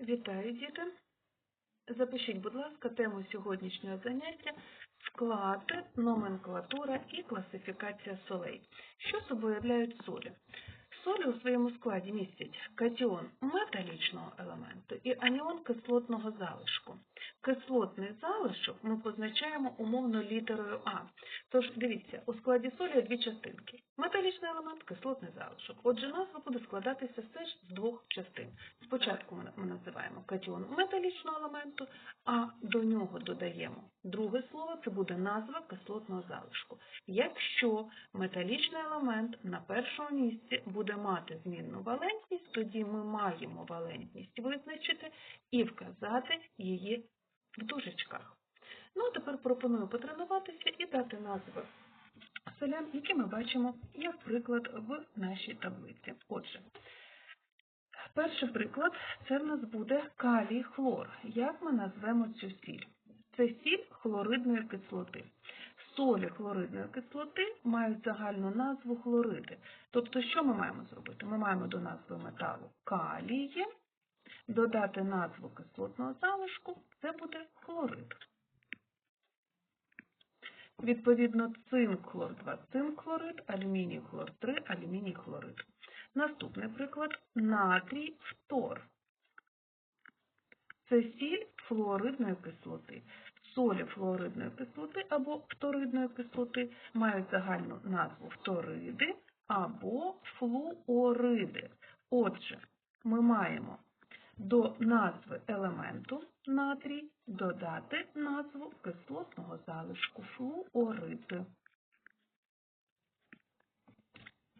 Вітаю, діти! Запишіть, будь ласка, тему сьогоднішнього заняття склад, номенклатура і класифікація солей. Що собою являють солі? Солі у своєму складі містять катіон металічного елементу і аніон кислотного залишку. Кислотний залишок ми позначаємо умовно літерою А. Тож дивіться, у складі солі є дві частинки. Металічний елемент, кислотний залишок. Отже, назва буде складатися все ж з двох частин. Спочатку ми називаємо катіон металічного елементу, а до нього додаємо друге слово, це буде назва кислотного залишку. Якщо металічний елемент на першому місці буде мати змінну валентність, тоді ми маємо валентність визначити і вказати її в дужечках. Ну, а тепер пропоную потренуватися і дати назви солям, які ми бачимо, як приклад в нашій таблиці. Отже, перший приклад це в нас буде калій хлор. Як ми назвемо цю сіль? Це сіль хлоридної кислоти. Солі хлоридної кислоти мають загальну назву хлориди. Тобто, що ми маємо зробити? Ми маємо до назви металу калій, додати назву кислотного залишку, це буде хлорид. Відповідно, цинк хлор 2 цинк хлорид, алюміній хлор 3 алюміній хлорид. Наступний приклад натрій фтор. Це сіль флуоридної кислоти. Солі флуоридної кислоти або фторидної кислоти мають загальну назву фториди або флуориди. Отже, ми маємо до назви елементу натрій додати назву кислотного залишку флуорид.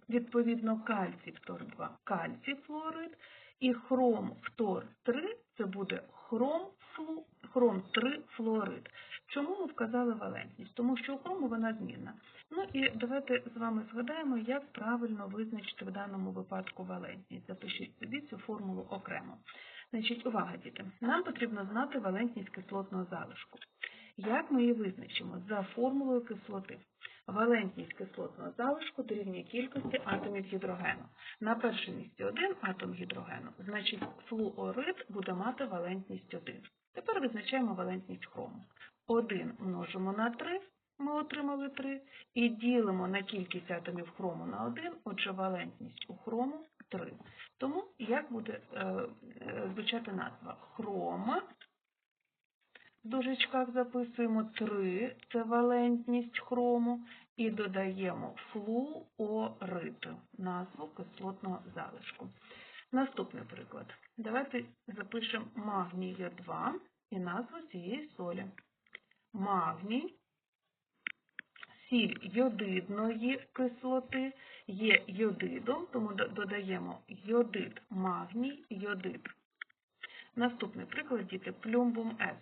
Відповідно, кальцій фтор 2 кальцій флуорид і хром фтор 3 це буде хром, флу, хром 3 флуорид. Чому ми вказали валентність? Тому що у хрому вона змінна. Ну і давайте з вами згадаємо, як правильно визначити в даному випадку валентність. Запишіть собі цю формулу окремо. Значить, увага, діти. Нам потрібно знати валентність кислотного залишку. Як ми її визначимо? За формулою кислоти. Валентність кислотного залишку дорівнює кількості атомів гідрогену. На першому місці один атом гідрогену, значить флуорид буде мати валентність 1. Тепер визначаємо валентність хрому. 1 множимо на 3, ми отримали 3, і ділимо на кількість атомів хрому на 1, отже валентність у хрому 3. Тому як буде е, е, звучати назва? Хром, в дужечках записуємо 3, це валентність хрому, і додаємо флуорид, назву кислотного залишку. Наступний приклад. Давайте запишемо магній 2 і назву цієї солі. Магній, сіль йодидної кислоти є йодидом, тому додаємо йодид, магній, йодид. Наступний приклад, діти, плюмбум С.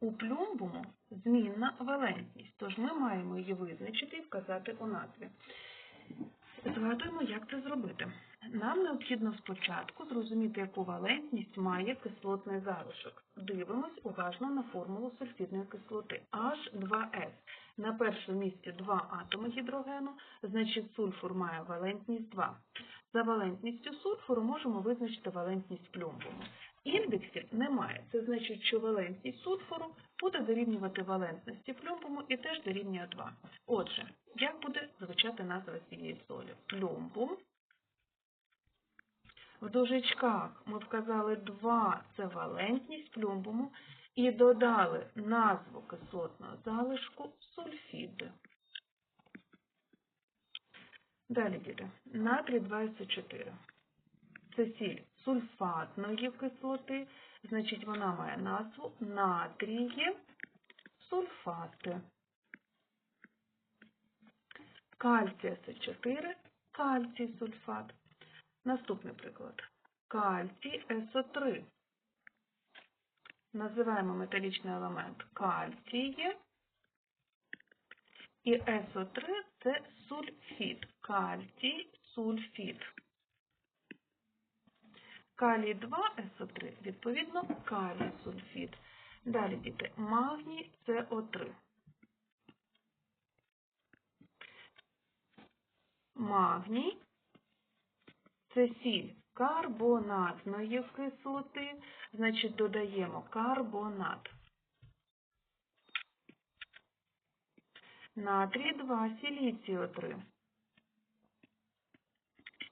У плюмбуму змінна валентність, тож ми маємо її визначити і вказати у назві. Згадуємо, як це зробити. Нам необхідно спочатку зрозуміти, яку валентність має кислотний залишок. Дивимось уважно на формулу сульфідної кислоти H2S. На першому місці два атоми гідрогену, значить сульфур має валентність 2. За валентністю сульфуру можемо визначити валентність плюмбуму. Індексів немає. Це значить, що валентність сульфуру буде дорівнювати валентності плюмбуму і теж дорівнює 2. Отже, як буде звучати назва цієї солі? Плюмбум. В дужечках ми вказали 2 це валентність плюмбуму і додали назву кислотного залишку сульфіди. Далі діти. Натрій 24. Це сіль сульфатної кислоти, значить вона має назву натрії сульфати. Кальцій С4, кальцій сульфат. Наступний приклад. Кальцій СО3. Називаємо металічний елемент кальцій. І СО3 це сульфід. Кальцій сульфід. Калій 2, СО3, відповідно, калій сульфід. Далі, діти, магній СО3. Магній це сіль карбонатної кислоти, значить додаємо карбонат. Натрій 2, сіліцію 3.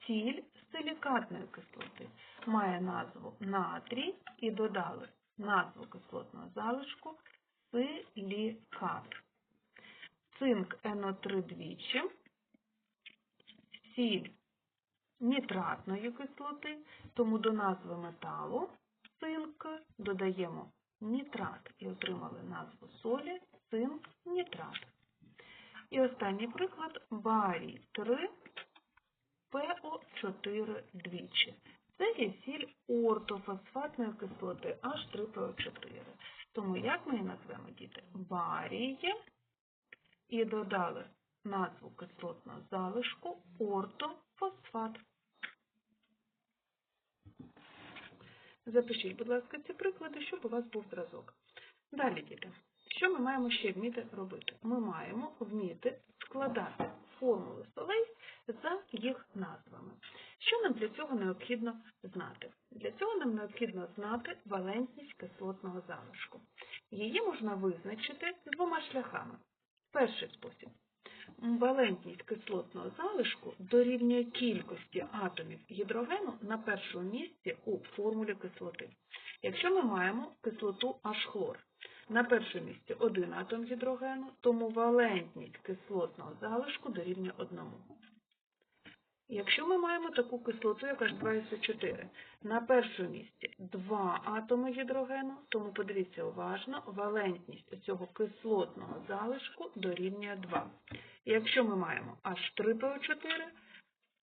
Сіль силікатної кислоти має назву натрій і додали назву кислотного залишку силікат. Цинк НО3 двічі, сіль нітратної кислоти, тому до назви металу цинк додаємо нітрат і отримали назву солі цинк нітрат. І останній приклад барій 3 ПО4 двічі. Це є сіль ортофосфатної кислоти H3PO4. Тому як ми її назвемо, діти? Баріє і додали назву кислотного залишку ортофосфат. Запишіть, будь ласка, ці приклади, щоб у вас був зразок. Далі, діти, що ми маємо ще вміти робити? Ми маємо вміти складати формули солей за їх назвами. Що нам для цього необхідно знати? Для цього нам необхідно знати валентність кислотного залишку. Її можна визначити двома шляхами. Перший спосіб. Валентність кислотного залишку дорівнює кількості атомів гідрогену на першому місці у формулі кислоти. Якщо ми маємо кислоту H-хлор, на першому місці один атом гідрогену, тому валентність кислотного залишку дорівнює одному. Якщо ми маємо таку кислоту, як H2SO4, на першому місці два атоми гідрогену, тому подивіться уважно, валентність цього кислотного залишку дорівнює 2. Якщо ми маємо H3PO4,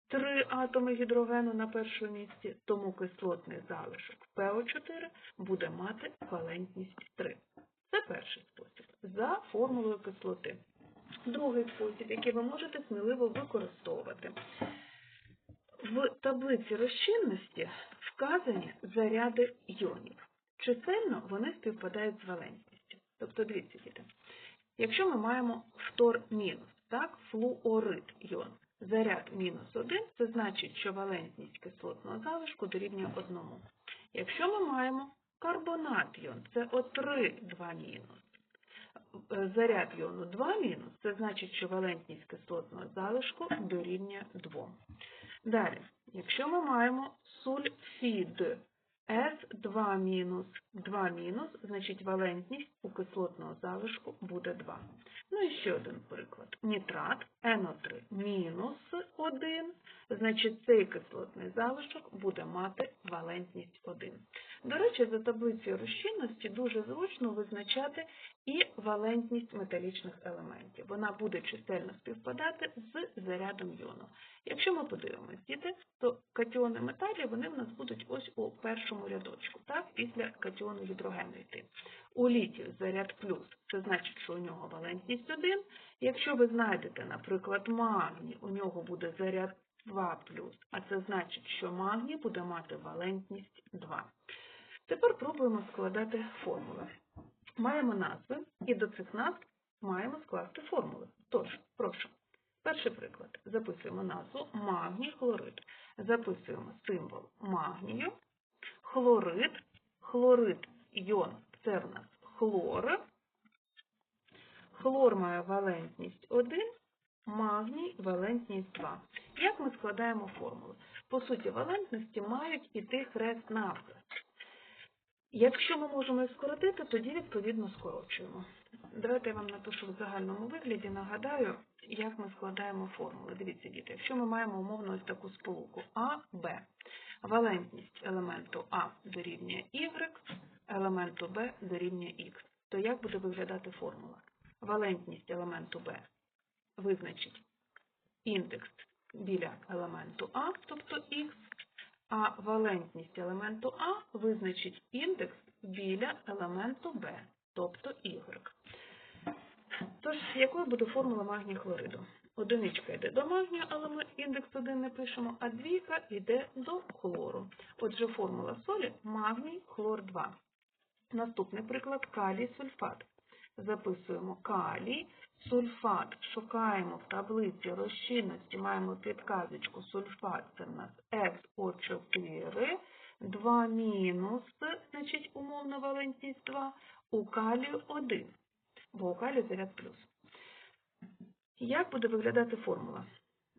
три атоми гідрогену на першому місці, тому кислотний залишок PO4 буде мати валентність 3. Це перший спосіб за формулою кислоти. Другий спосіб, який ви можете сміливо використовувати. В таблиці розчинності вказані заряди йонів. Чисельно вони співпадають з валентністю. Тобто, дивіться, діти, якщо ми маємо фтор мінус, так, флуорид йон, заряд мінус 1, це значить, що валентність кислотного залишку дорівнює 1. Якщо ми маємо карбонат йон, це О3 2 мінус. Заряд йону 2 мінус, це значить, що валентність кислотного залишку дорівнює 2. Далі, якщо ми маємо сульфід С2 мінус 2 мінус, значить валентність у кислотного залишку буде 2. Ну і ще один приклад. Нітрат НО3 мінус 1, значить цей кислотний залишок буде мати валентність 1. До речі, за таблицею розчинності дуже зручно визначати і валентність металічних елементів. Вона буде чисельно співпадати з зарядом йону. Якщо ми подивимося, діти, то катіони металів вони в нас будуть ось у першому рядочку, так, після катіону гідрогену йти. У літію заряд плюс, це значить, що у нього валентність 1. Якщо ви знайдете, наприклад, магній, у нього буде заряд 2 плюс, а це значить, що магній буде мати валентність 2. Тепер пробуємо складати формули. Маємо назви і до цих назв маємо скласти формули. Тож, прошу. Перший приклад. Записуємо назву магній хлорид. Записуємо символ магнію, хлорид, хлорид йон це в нас хлор. Хлор має валентність 1, магній валентність 2. Як ми складаємо формули? По суті, валентності мають іти хрест навхрест. Якщо ми можемо їх скоротити, тоді відповідно скорочуємо. Давайте я вам напишу в загальному вигляді, нагадаю, як ми складаємо формули. Дивіться, діти, якщо ми маємо умовно ось таку сполуку А, Б, валентність елементу А дорівнює Y, елементу Б дорівнює Х, то як буде виглядати формула? Валентність елементу Б визначить індекс біля елементу А, тобто Х, а валентність елементу А визначить індекс біля елементу Б, тобто Y. Тож, якою буде формула магнію хлориду? Одиничка йде до магнію, але ми індекс 1 не пишемо, а двійка йде до хлору. Отже, формула солі магній хлор 2. Наступний приклад калій сульфат. Записуємо калій, сульфат. Шукаємо в таблиці розчинності, маємо підказочку сульфат, це в нас СО4, 2 мінус, значить умовна валентність 2, у калію 1, бо у калію заряд плюс. Як буде виглядати формула?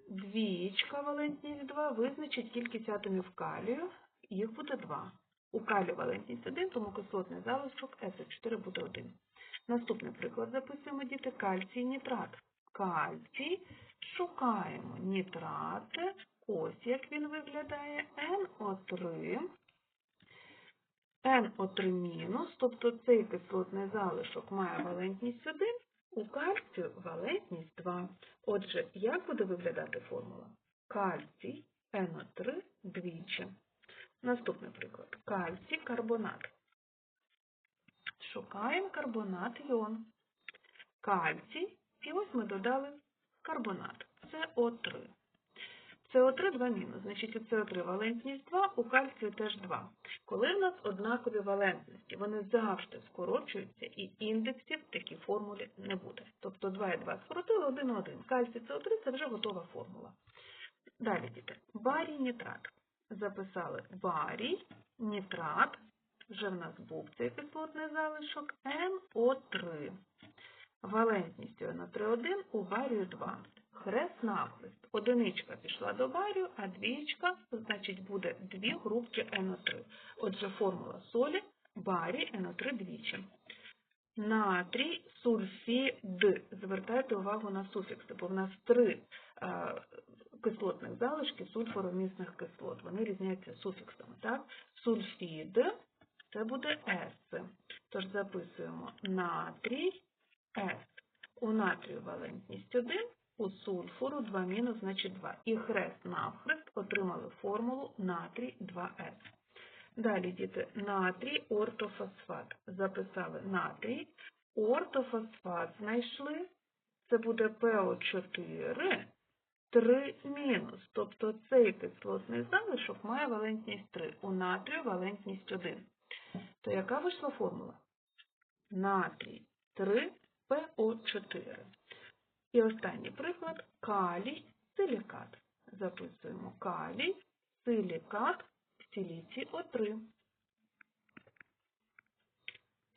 Двієчка валентність 2 визначить кількість атомів калію, їх буде 2. У калію валентність 1, тому кислотний залишок СО4 буде 1. Наступний приклад записуємо діти кальцій нітрат. Кальцій шукаємо нітрат, ось як він виглядає, NO3, NO3 мінус, тобто цей кислотний залишок має валентність 1, у кальцію валентність 2. Отже, як буде виглядати формула? Кальцій NO3 двічі. Наступний приклад. Кальцій карбонат. Шукаємо карбонат іон. Кальцій. І ось ми додали карбонат. СО3. СО3 2 мінус. Значить, у СО3 валентність 2, у кальцію теж 2. Коли в нас однакові валентності, вони завжди скорочуються і індексів в такій формулі не буде. Тобто 2 і 2 скоротили 1 1. Кальцій СО3 це вже готова формула. Далі, діти. Барій нітрат. Записали барій, нітрат, вже в нас був цей кислотний залишок, НО3. Валентністю НО3,1 у барію 2. Хрест навхрест. Одиничка пішла до барію, а двічка, значить, буде дві групки НО3. Отже, формула солі барій НО3 двічі. Натрій сульфід. Звертайте увагу на суфікси, бо в нас три е, кислотних залишки сульфоромісних кислот. Вони різняються суфіксами. Так? Сульфід це буде С. Тож записуємо натрій С. У натрію валентність 1, у сульфуру 2 мінус, значить 2. І хрест навхрест отримали формулу натрій 2С. Далі, діти, натрій ортофосфат. Записали натрій. Ортофосфат знайшли. Це буде ПО4, 3 мінус. Тобто цей кислотний залишок має валентність 3. У натрію валентність 1. То яка вийшла формула? Натрій 3 ПО4. І останній приклад калій силікат. Записуємо калій, силікат, силіцій О3.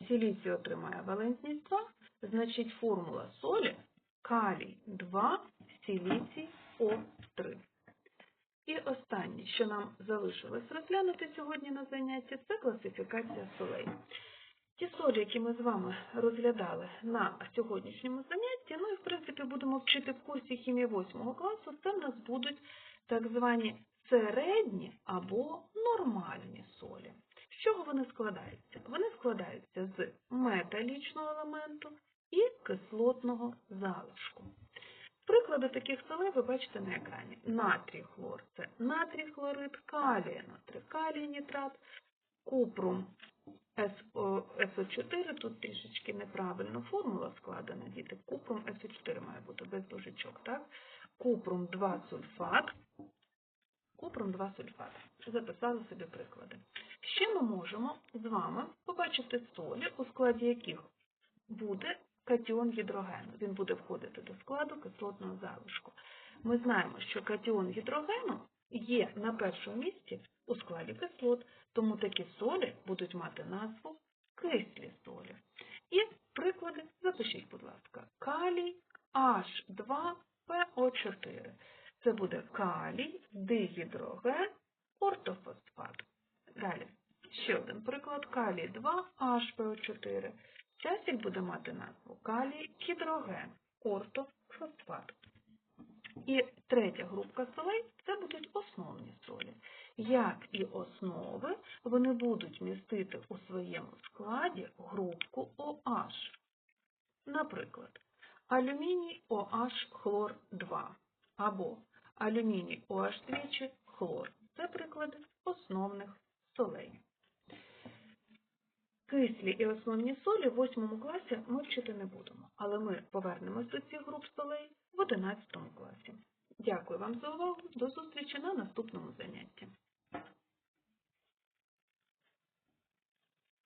Силіцій отримає валентність 2, значить формула солі калій 2, силіцій О3. І останнє, що нам залишилось розглянути сьогодні на занятті, це класифікація солей. Ті солі, які ми з вами розглядали на сьогоднішньому занятті, ну і в принципі будемо вчити в курсі хімії 8 класу, це в нас будуть так звані середні або нормальні солі. З чого вони складаються? Вони складаються з металічного елементу і кислотного залишку. Приклади таких солей ви бачите на екрані. Натрій хлор це натрій хлорид, калій натрій, калій нітрат, купрум СО4, тут трішечки неправильно формула складена, діти. Купрум СО4 має бути без дужечок, так? Купрум 2 сульфат, купрум 2 сульфат. Записали собі приклади. Ще ми можемо з вами побачити солі, у складі яких буде катіон гідрогену. Він буде входити до складу кислотного залишку. Ми знаємо, що катіон гідрогену є на першому місці у складі кислот, тому такі солі будуть мати назву кислі солі. І приклади запишіть, будь ласка, калій H2PO4. Це буде калій, дигідроген, ортофосфат. Далі. Ще один приклад калій 2 hpo 4 Частік буде мати назву калій, гідроген, ортов, фосфат. І третя групка солей це будуть основні солі. Як і основи, вони будуть містити у своєму складі групку OH. Наприклад, алюміній OH хлор 2 або алюміній oh двічі хлор. Це приклади основних солей. Кислі і основні солі в 8 класі ми вчити не будемо, але ми повернемось до цих груп солей в 11 класі. Дякую вам за увагу. До зустрічі на наступному занятті.